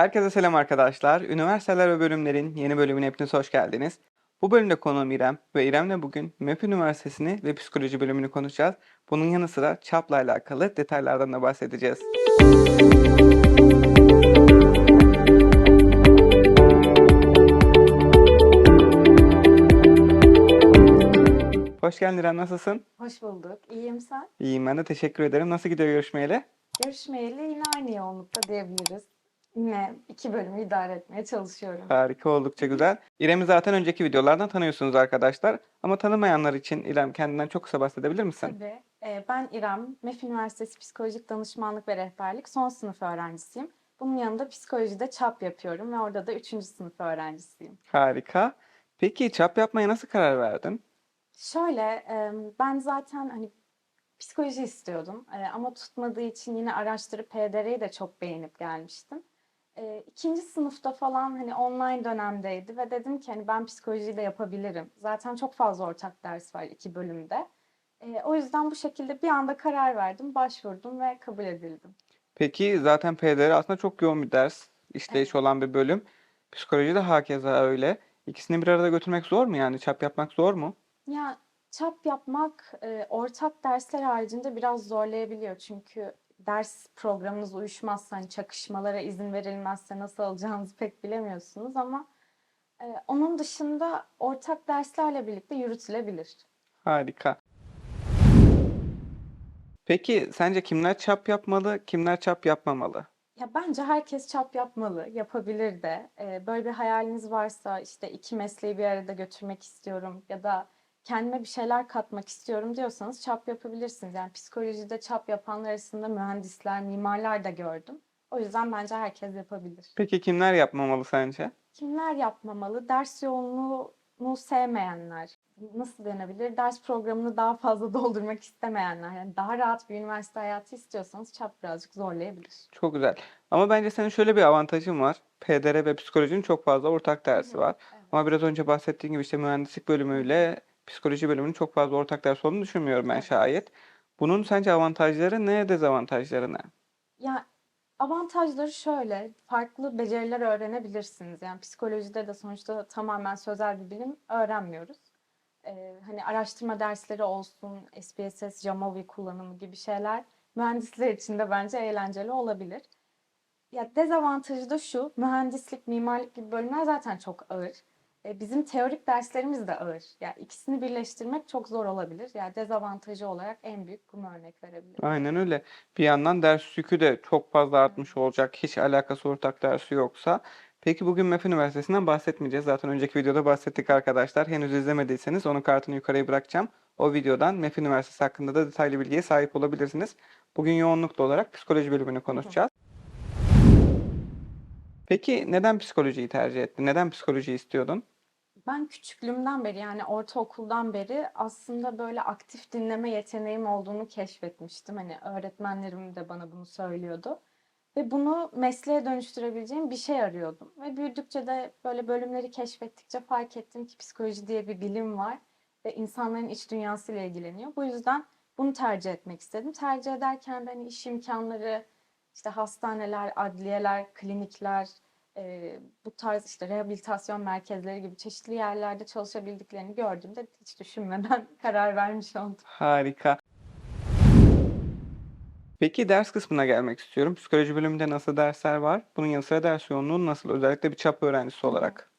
Herkese selam arkadaşlar. Üniversiteler ve bölümlerin yeni bölümüne hepiniz hoş geldiniz. Bu bölümde konuğum İrem ve İrem'le bugün MEP Üniversitesi'ni ve psikoloji bölümünü konuşacağız. Bunun yanı sıra çapla alakalı detaylardan da bahsedeceğiz. Hoş geldin İrem, nasılsın? Hoş bulduk. İyiyim sen? İyiyim ben de teşekkür ederim. Nasıl gidiyor görüşmeyle? Görüşmeyeli yine aynı yoğunlukta diyebiliriz. Yine iki bölümü idare etmeye çalışıyorum. Harika, oldukça güzel. İrem'i zaten önceki videolardan tanıyorsunuz arkadaşlar. Ama tanımayanlar için İrem kendinden çok kısa bahsedebilir misin? Tabii. Ee, ben İrem, MEF Üniversitesi Psikolojik Danışmanlık ve Rehberlik son sınıf öğrencisiyim. Bunun yanında psikolojide çap yapıyorum ve orada da üçüncü sınıf öğrencisiyim. Harika. Peki çap yapmaya nasıl karar verdin? Şöyle, e, ben zaten hani psikoloji istiyordum E, ama tutmadığı için yine araştırıp PDR'yi de çok beğenip gelmiştim. E, İkinci sınıfta falan hani online dönemdeydi ve dedim ki hani ben psikolojiyi de yapabilirim. Zaten çok fazla ortak ders var iki bölümde. E, o yüzden bu şekilde bir anda karar verdim, başvurdum ve kabul edildim. Peki zaten PDR aslında çok yoğun bir ders, işleyiş Evet. olan bir bölüm. Psikoloji de hakeza öyle. İkisini bir arada götürmek zor mu yani? Çap yapmak zor mu? Ya çap yapmak e, ortak dersler haricinde biraz zorlayabiliyor. Çünkü ders programınız uyuşmazsa, hani çakışmalara izin verilmezse nasıl alacağınızı pek bilemiyorsunuz ama e, onun dışında ortak derslerle birlikte yürütülebilir. Harika. Peki sence kimler çap yapmalı, kimler çap yapmamalı? Ya bence herkes çap yapmalı, yapabilir de. E, böyle bir hayaliniz varsa işte iki mesleği bir arada götürmek istiyorum ya da kendime bir şeyler katmak istiyorum diyorsanız çap yapabilirsiniz. Yani psikolojide çap yapanlar arasında mühendisler, mimarlar da gördüm. O yüzden bence herkes yapabilir. Peki kimler yapmamalı sence? Kimler yapmamalı? Ders yoğunluğunu sevmeyenler. Nasıl denebilir? Ders programını daha fazla doldurmak istemeyenler. Yani daha rahat bir üniversite hayatı istiyorsanız çap birazcık zorlayabilir. Çok güzel. Ama bence senin şöyle bir avantajın var. PDR ve psikolojinin çok fazla ortak dersi var. Evet. Ama biraz önce bahsettiğim gibi işte mühendislik bölümüyle psikoloji bölümünün çok fazla ortak ders olduğunu düşünmüyorum ben şayet. Bunun sence avantajları ne, dezavantajları ne? Ya avantajları şöyle, farklı beceriler öğrenebilirsiniz. Yani psikolojide de sonuçta tamamen sözel bir bilim öğrenmiyoruz. Ee, hani araştırma dersleri olsun, SPSS, Jamovi kullanımı gibi şeyler mühendisler için de bence eğlenceli olabilir. Ya dezavantajı da şu, mühendislik, mimarlık gibi bölümler zaten çok ağır. E, bizim teorik derslerimiz de ağır. Ya ikisini birleştirmek çok zor olabilir. Ya dezavantajı olarak en büyük bunu örnek verebilirim. Aynen öyle. Bir yandan ders yükü de çok fazla artmış olacak. Hiç alakası ortak dersi yoksa. Peki bugün MEF Üniversitesi'nden bahsetmeyeceğiz. Zaten önceki videoda bahsettik arkadaşlar. Henüz izlemediyseniz onun kartını yukarıya bırakacağım. O videodan MEF Üniversitesi hakkında da detaylı bilgiye sahip olabilirsiniz. Bugün yoğunluklu olarak psikoloji bölümünü konuşacağız. Peki neden psikolojiyi tercih ettin? Neden psikoloji istiyordun? Ben küçüklüğümden beri yani ortaokuldan beri aslında böyle aktif dinleme yeteneğim olduğunu keşfetmiştim. Hani öğretmenlerim de bana bunu söylüyordu. Ve bunu mesleğe dönüştürebileceğim bir şey arıyordum. Ve büyüdükçe de böyle bölümleri keşfettikçe fark ettim ki psikoloji diye bir bilim var ve insanların iç dünyasıyla ilgileniyor. Bu yüzden bunu tercih etmek istedim. Tercih ederken de hani iş imkanları, işte hastaneler, adliyeler, klinikler, e, bu tarz işte rehabilitasyon merkezleri gibi çeşitli yerlerde çalışabildiklerini gördüğümde hiç düşünmeden karar vermiş oldum. Harika. Peki ders kısmına gelmek istiyorum. Psikoloji bölümünde nasıl dersler var? Bunun yanı sıra ders yoğunluğu nasıl? Özellikle bir çap öğrencisi olarak.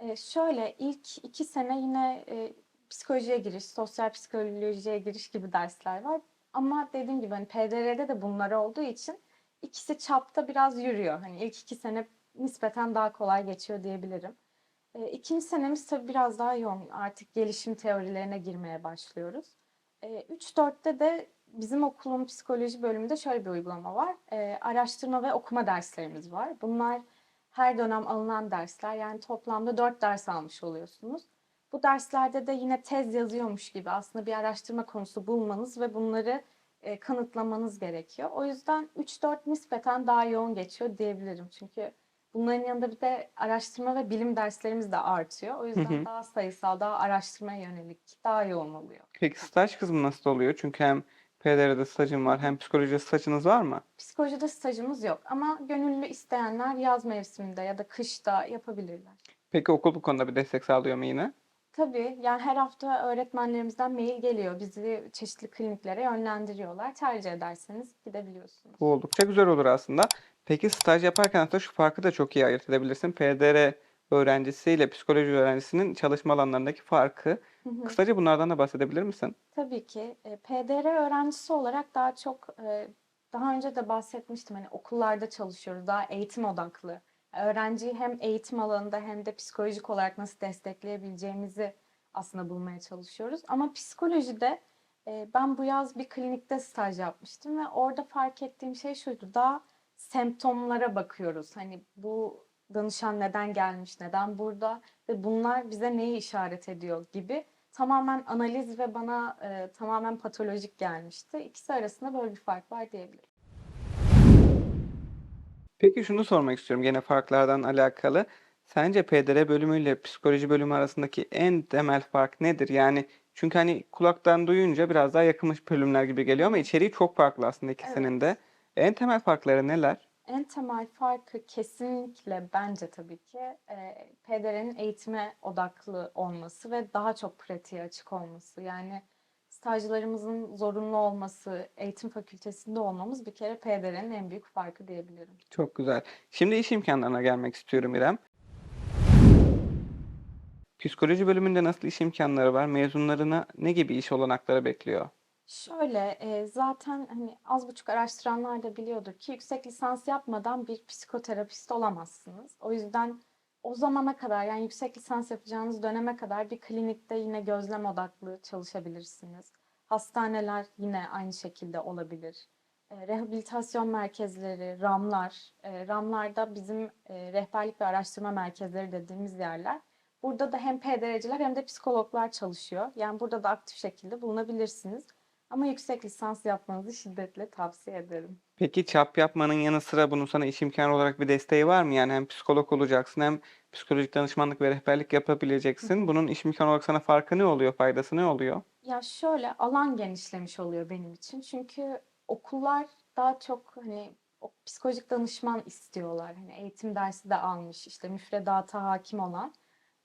E, şöyle ilk iki sene yine e, psikolojiye giriş, sosyal psikolojiye giriş gibi dersler var. Ama dediğim gibi hani PDR'de de bunlar olduğu için ikisi çapta biraz yürüyor. Hani ilk iki sene nispeten daha kolay geçiyor diyebilirim. E, ikinci senemiz tabii biraz daha yoğun. Artık gelişim teorilerine girmeye başlıyoruz. E, 3-4'te de bizim okulun psikoloji bölümünde şöyle bir uygulama var. E, araştırma ve okuma derslerimiz var. Bunlar her dönem alınan dersler. Yani toplamda 4 ders almış oluyorsunuz. Bu derslerde de yine tez yazıyormuş gibi aslında bir araştırma konusu bulmanız ve bunları e, kanıtlamanız gerekiyor. O yüzden 3-4 nispeten daha yoğun geçiyor diyebilirim. Çünkü bunların yanında bir de araştırma ve bilim derslerimiz de artıyor. O Hı yüzden hı. daha sayısal, daha araştırmaya yönelik, daha yoğun oluyor. Peki staj kısmı nasıl oluyor? Çünkü hem PDR'de stajım var hem psikolojide stajınız var mı? Psikolojide stajımız yok ama gönüllü isteyenler yaz mevsiminde ya da kışta yapabilirler. Peki okul bu konuda bir destek sağlıyor mu yine? Tabii yani her hafta öğretmenlerimizden mail geliyor. Bizi çeşitli kliniklere yönlendiriyorlar. Tercih ederseniz gidebiliyorsunuz. Bu oldukça güzel olur aslında. Peki staj yaparken aslında şu farkı da çok iyi ayırt edebilirsin. PDR öğrencisiyle psikoloji öğrencisinin çalışma alanlarındaki farkı. Hı hı. Kısaca bunlardan da bahsedebilir misin? Tabii ki. E, PDR öğrencisi olarak daha çok e, daha önce de bahsetmiştim hani okullarda çalışıyoruz. Daha eğitim odaklı. Öğrenciyi hem eğitim alanında hem de psikolojik olarak nasıl destekleyebileceğimizi aslında bulmaya çalışıyoruz. Ama psikolojide e, ben bu yaz bir klinikte staj yapmıştım ve orada fark ettiğim şey şuydu. Daha semptomlara bakıyoruz. Hani bu danışan neden gelmiş, neden burada ve bunlar bize neyi işaret ediyor gibi tamamen analiz ve bana e, tamamen patolojik gelmişti. İkisi arasında böyle bir fark var diyebilirim. Peki şunu sormak istiyorum gene farklardan alakalı. Sence PDR bölümüyle psikoloji bölümü arasındaki en temel fark nedir? Yani çünkü hani kulaktan duyunca biraz daha yakınmış bölümler gibi geliyor ama içeriği çok farklı aslında ikisinin de. En temel farkları neler? En temel farkı kesinlikle bence tabii ki e, PDR'nin eğitime odaklı olması ve daha çok pratiğe açık olması. Yani stajlarımızın zorunlu olması, eğitim fakültesinde olmamız bir kere PDR'nin en büyük farkı diyebilirim. Çok güzel. Şimdi iş imkanlarına gelmek istiyorum İrem. Psikoloji bölümünde nasıl iş imkanları var? Mezunlarına ne gibi iş olanakları bekliyor? Şöyle e, zaten hani az buçuk araştıranlar da biliyordur ki yüksek lisans yapmadan bir psikoterapist olamazsınız. O yüzden o zamana kadar yani yüksek lisans yapacağınız döneme kadar bir klinikte yine gözlem odaklı çalışabilirsiniz. Hastaneler yine aynı şekilde olabilir. E, rehabilitasyon merkezleri, RAM'lar, e, RAM'larda bizim e, rehberlik ve araştırma merkezleri dediğimiz yerler. Burada da hem PDR'ciler hem de psikologlar çalışıyor. Yani burada da aktif şekilde bulunabilirsiniz. Ama yüksek lisans yapmanızı şiddetle tavsiye ederim. Peki çap yapmanın yanı sıra bunun sana iş imkanı olarak bir desteği var mı? Yani hem psikolog olacaksın hem psikolojik danışmanlık ve rehberlik yapabileceksin. Bunun iş imkanı olarak sana farkı ne oluyor? Faydası ne oluyor? Ya şöyle alan genişlemiş oluyor benim için. Çünkü okullar daha çok hani o psikolojik danışman istiyorlar. Hani eğitim dersi de almış, işte müfredata hakim olan.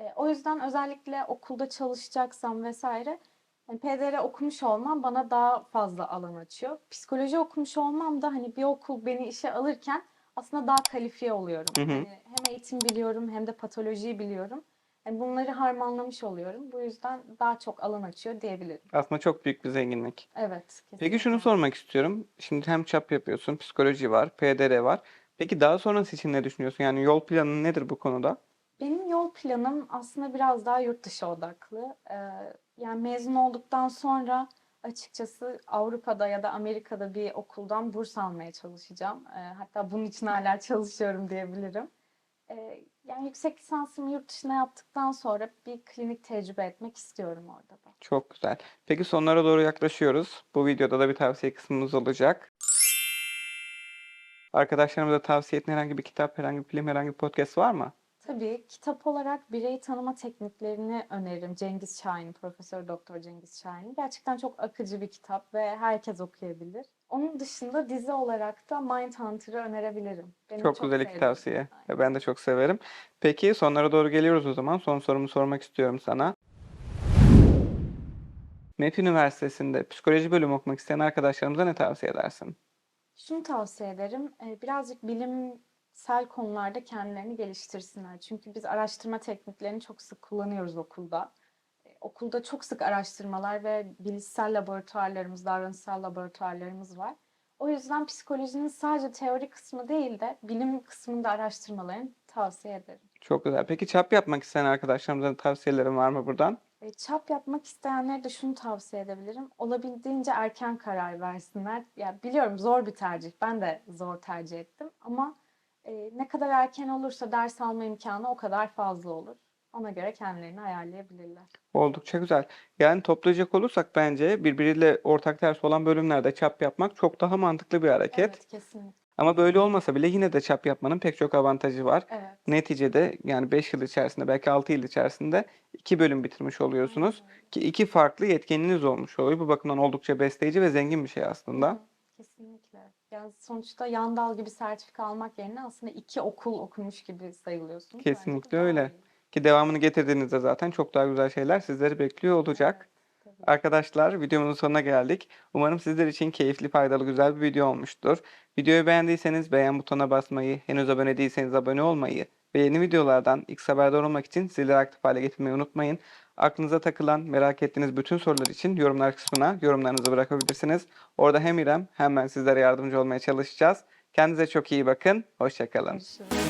E, o yüzden özellikle okulda çalışacaksam vesaire hani PDR okumuş olmam bana daha fazla alan açıyor. Psikoloji okumuş olmam da hani bir okul beni işe alırken aslında daha kalifiye oluyorum. Hı hı. Hani hem eğitim biliyorum hem de patolojiyi biliyorum. Yani bunları harmanlamış oluyorum. Bu yüzden daha çok alan açıyor diyebilirim. Aslında çok büyük bir zenginlik. Evet, Peki şunu kesinlikle. sormak istiyorum. Şimdi hem çap yapıyorsun, psikoloji var, PDR var. Peki daha sonrası için ne düşünüyorsun? Yani yol planın nedir bu konuda? Benim yol planım aslında biraz daha yurt dışı odaklı. Ee, yani mezun olduktan sonra açıkçası Avrupa'da ya da Amerika'da bir okuldan burs almaya çalışacağım. Ee, hatta bunun için hala çalışıyorum diyebilirim. Ee, yani yüksek lisansımı yurt dışına yaptıktan sonra bir klinik tecrübe etmek istiyorum orada da. Çok güzel. Peki sonlara doğru yaklaşıyoruz. Bu videoda da bir tavsiye kısmımız olacak. Arkadaşlarımıza tavsiye ettiğin herhangi bir kitap, herhangi bir film, herhangi bir podcast var mı? Tabii kitap olarak birey tanıma tekniklerini öneririm. Cengiz Şahin, Profesör Doktor Cengiz Şahin. Gerçekten çok akıcı bir kitap ve herkes okuyabilir. Onun dışında dizi olarak da Mindhunter'ı önerebilirim. Benim Çok çok güzel iki tavsiye. Aynen. Ben de çok severim. Peki sonlara doğru geliyoruz o zaman. Son sorumu sormak istiyorum sana. MEF Üniversitesi'nde psikoloji bölümü okumak isteyen arkadaşlarımıza ne tavsiye edersin? Şunu tavsiye ederim. e, Birazcık bilimsel konularda kendilerini geliştirsinler. Çünkü biz araştırma tekniklerini çok sık kullanıyoruz okulda. E, Okulda çok sık araştırmalar ve bilişsel laboratuvarlarımız, davranışsal laboratuvarlarımız var. O yüzden psikolojinin sadece teori kısmı değil de bilim kısmında araştırmalarını tavsiye ederim. Çok güzel. Peki çap yapmak isteyen arkadaşlarımıza tavsiyelerin var mı buradan? E, Çap yapmak isteyenlere de şunu tavsiye edebilirim. Olabildiğince erken karar versinler. Ya biliyorum zor bir tercih. Ben de zor tercih ettim ama e, ne kadar erken olursa ders alma imkanı o kadar fazla olur. Ona göre kendilerini ayarlayabilirler. Oldukça güzel. Yani toplayacak olursak bence birbiriyle ortak ders olan bölümlerde çap yapmak çok daha mantıklı bir hareket. Evet, kesinlikle. Ama böyle olmasa bile yine de çap yapmanın pek çok avantajı var. Evet. Neticede yani 5 yıl içerisinde belki 6 yıl içerisinde 2 bölüm bitirmiş oluyorsunuz. Ki iki farklı yetkinliğiniz olmuş oluyor. Bu bakımdan oldukça besleyici ve zengin bir şey aslında. Hı. Yani sonuçta yan dal gibi sertifika almak yerine aslında iki okul okumuş gibi sayılıyorsunuz. Kesinlikle öyle. iyi. Ki devamını getirdiğinizde zaten çok daha güzel şeyler sizleri bekliyor olacak. Evet, tabii. Arkadaşlar videomuzun sonuna geldik. Umarım sizler için keyifli, faydalı, güzel bir video olmuştur. Videoyu beğendiyseniz beğen butonuna basmayı, henüz abone değilseniz abone olmayı ve yeni videolardan ilk haberdar olmak için zilleri aktif hale getirmeyi unutmayın. Aklınıza takılan, merak ettiğiniz bütün sorular için yorumlar kısmına yorumlarınızı bırakabilirsiniz. Orada hem İrem hem ben sizlere yardımcı olmaya çalışacağız. Kendinize çok iyi bakın. Hoşçakalın. Görüşürüz.